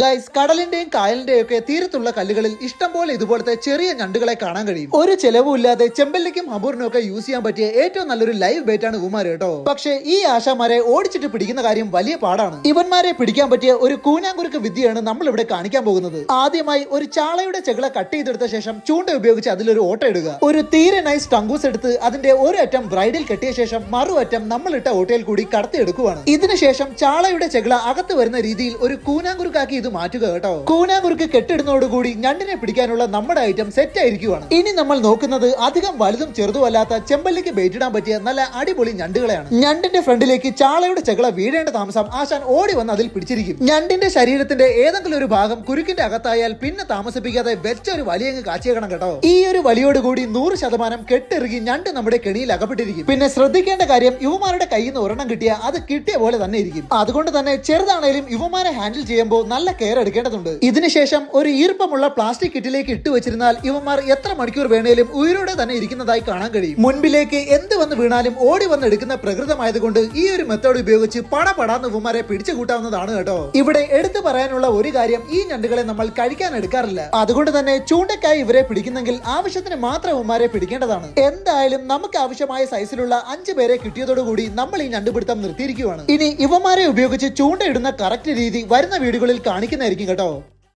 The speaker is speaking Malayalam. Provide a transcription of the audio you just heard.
ഗൈസ് കടലിന്റെയും കായലിന്റെയും ഒക്കെ തീരത്തുള്ള കല്ലുകളിൽ ഇഷ്ടംപോലെ ഇതുപോലത്തെ ചെറിയ ഞണ്ടുകളെ കാണാൻ കഴിയും. ഒരു ചെലവും ഇല്ലാതെ ചെമ്പല്ലിക്കും അബൂറിനും ഒക്കെ യൂസ് ചെയ്യാൻ പറ്റിയ ഏറ്റവും നല്ലൊരു ലൈവ് ബേറ്റ് ആണ് ഇവന്മാര് കേട്ടോ. പക്ഷേ ഈ ആശാമാരെ ഓടിച്ചിട്ട് പിടിക്കുന്ന കാര്യം വലിയ പാടാണ്. ഇവന്മാരെ പിടിക്കാൻ പറ്റിയ ഒരു കൂനാങ്കുരുക്ക് വിദ്യയാണ് നമ്മൾ ഇവിടെ കാണിക്കാൻ പോകുന്നത്. ആദ്യമായി ഒരു ചാളയുടെ ചെകിള കട്ട് ചെയ്തെടുത്ത ശേഷം ചൂണ്ട ഉപയോഗിച്ച് അതിലൊരു ഓട്ട ഇടുക. ഒരു തീരെ നൈസ് ടങ്കൂസ് എടുത്ത് അതിന്റെ ഒരു അറ്റം ബ്രൈഡിൽ കെട്ടിയ ശേഷം മറുവറ്റം നമ്മളിട്ട ഓട്ടയിൽ കൂടി കടത്തിയെടുക്കുവാണ്. ഇതിനുശേഷം ചാളയുടെ ചെകിള അകത്ത് വരുന്ന രീതിയിൽ ഒരു കൂനാങ്കുരുക്കാക്കി ഇത് മാറ്റുക കേട്ടോ. കൂനാങ്കുരുക്ക് കെട്ടിടുന്നതോടുകൂടി ഞണ്ടിനെ പിടിക്കാനുള്ള നമ്മുടെ ഐറ്റം സെറ്റ് ആയിരിക്കുവാണ്. ഇനി നമ്മൾ നോക്കുന്നത് അധികം വലുതും ചെറുതും അല്ലാത്ത ചെമ്പല്ലിക്ക് ബേറ്റിടാൻ പറ്റിയ നല്ല അടിപൊളി ഞണ്ടുകളെയാണ്. ഞണ്ടിന്റെ ഫ്രണ്ടിലേക്ക് ചാളയുടെ ചെകള വീഴേണ്ട താമസം ആശാൻ ഓടി വന്ന് അതിൽ പിടിച്ചിരിക്കും. ഞണ്ടിന്റെ ശരീരത്തിന്റെ ഏതെങ്കിലും ഒരു ഭാഗം കുരുക്കിന്റെ അകത്തായാൽ പിന്നെ താമസിപ്പിക്കാതെ വെച്ച ഒരു വലിയങ്ങ് കാച്ചിയേക്കണം കേട്ടോ. ഈ ഒരു വലിയോടുകൂടി നൂറ് ശതമാനം കെട്ടിറുകി ഞണ്ട് നമ്മുടെ കെണിയിൽ അകപ്പെട്ടിരിക്കും. പിന്നെ ശ്രദ്ധിക്കേണ്ട കാര്യം യുവമാരുടെ കയ്യിൽ നിന്ന് ഒരെണ്ണം കിട്ടിയ അത് കിട്ടിയ പോലെ തന്നെ ഇരിക്കും. അതുകൊണ്ട് തന്നെ ചെറുതാണേലും യുവമാരെ ഹാൻഡിൽ ചെയ്യുമ്പോൾ നല്ല കെയർ എടുക്കേണ്ടതുണ്ട്. ഇതിനുശേഷം ഒരു ഈർപ്പമുള്ള പ്ലാസ്റ്റിക് കിറ്റിലേക്ക് ഇട്ട് വെച്ചിരുന്നാൽ ഇവന്മാർ എത്ര മണിക്കൂർ വേണേലും ഉയരോടെ തന്നെ ഇരിക്കുന്നതായി കാണാൻ കഴിയും. മുൻപിലേക്ക് എന്ത് വന്ന് വീണാലും ഓടി വന്ന് എടുക്കുന്ന പ്രകൃതമായതുകൊണ്ട് ഈ ഒരു മെത്തേഡ് ഉപയോഗിച്ച് പടപടാന്ന് ഇവന്മാരെ പിടിച്ചു കൂട്ടാവുന്നതാണ് കേട്ടോ. ഇവിടെ എടുത്തു പറയാനുള്ള ഒരു കാര്യം ഈ ഞണ്ടുകളെ നമ്മൾ കഴിക്കാൻ എടുക്കാറില്ല. അതുകൊണ്ട് തന്നെ ചൂണ്ടക്കായി ഇവരെ പിടിക്കുന്നെങ്കിൽ ആവശ്യത്തിന് മാത്രം ഇവന്മാരെ പിടിക്കേണ്ടതാണ്. എന്തായാലും നമുക്ക് ആവശ്യമായ സൈസിലുള്ള അഞ്ചു പേരെ കിട്ടിയതോടുകൂടി നമ്മൾ ഈ ഞണ്ടുപിടുത്തം നിർത്തിയിരിക്കുകയാണ്. ഇനി ഇവന്മാരെ ഉപയോഗിച്ച് ചൂണ്ടയിടുന്ന കറക്റ്റ് രീതി വരുന്ന വീടുകളിൽ കാണിക്കുന്നതായിരിക്കും കേട്ടോ.